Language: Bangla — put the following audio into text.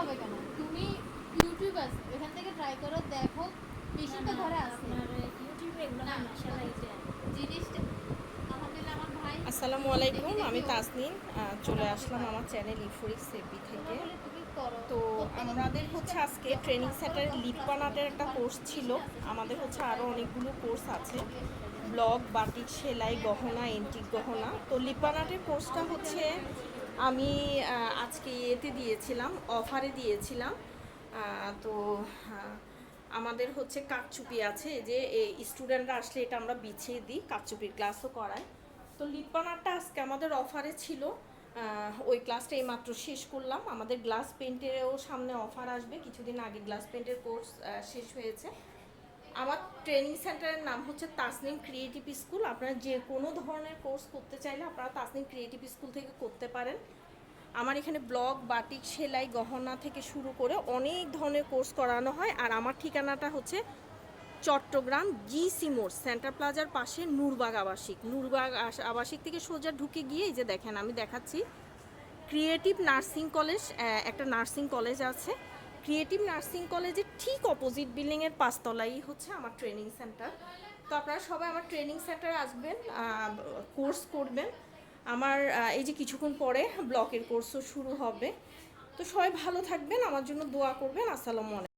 হবে কেন? তুমি ইউটিউব আছে এখান থেকে ট্রাই করো দেখো মেশিন তো ঘরে আছে। ইউটিউবে এগুলো না, জিনিসটা আসসালামু আলাইকুম আমি তাসনিন চলে আসলাম আমার চ্যানেল ইফোরিক সেপি থেকে। তো আমাদের হচ্ছে আজকে ট্রেনিং সেন্টারে লিপ্পান আর্টের একটা কোর্স ছিল। আমাদের হচ্ছে আরও অনেকগুলো কোর্স আছে। ব্লগ বাটিক সেলাই গহনা এন্টিক গহনা। তো লিপ্পান আর্টের কোর্সটা হচ্ছে আমি আজকে এতে দিয়েছিলাম, অফারে দিয়েছিলাম। তো আমাদের হচ্ছে কাকচুপি আছে যে স্টুডেন্টরা আসলে এটা আমরা বিছিয়ে দিই, কাকচুপির ক্লাসও করাই তো লিপ্পানারটা আজকে আমাদের অফারে ছিল ওই ক্লাসটা এইমাত্র শেষ করলাম। আমাদের গ্লাস পেন্টেরও সামনে অফার আসবে, কিছুদিন আগে গ্লাস পেন্টের কোর্স শেষ হয়েছে। আমার ট্রেনিং সেন্টারের নাম হচ্ছে তাসনিম ক্রিয়েটিভ স্কুল আপনারা যে কোনো ধরনের কোর্স করতে চাইলে আপনারা তাসনিম ক্রিয়েটিভ স্কুল থেকে করতে পারেন। আমার এখানে ব্লগ বাটিক সেলাই, গহনা থেকে শুরু করে অনেক ধরনের কোর্স করানো হয়। আর আমার ঠিকানাটা হচ্ছে চট্টগ্রাম জি সিমোর সেন্টার প্লাজার পাশে নূরবাগ আবাসিক। নূরবাগ আবাসিক থেকে সোজা ঢুকে গিয়ে এই যে দেখেন, আমি দেখাচ্ছি। ক্রিয়েটিভ নার্সিং কলেজ একটা নার্সিং কলেজ আছে। ক্রিয়েটিভ নার্সিং কলেজের ঠিক অপোজিট বিল্ডিংয়ের পাঁচতলাই হচ্ছে আমার ট্রেনিং সেন্টার। তো আপনারা সবাই আমার ট্রেনিং সেন্টারে আসবেন কোর্স করবেন। আমার এই যে কিছুক্ষণ পরে ব্লকের কোর্সও শুরু হবে। তো সবাই ভালো থাকবেন, আমার জন্য দোয়া করবেন। আসসালামু আলাইকুম।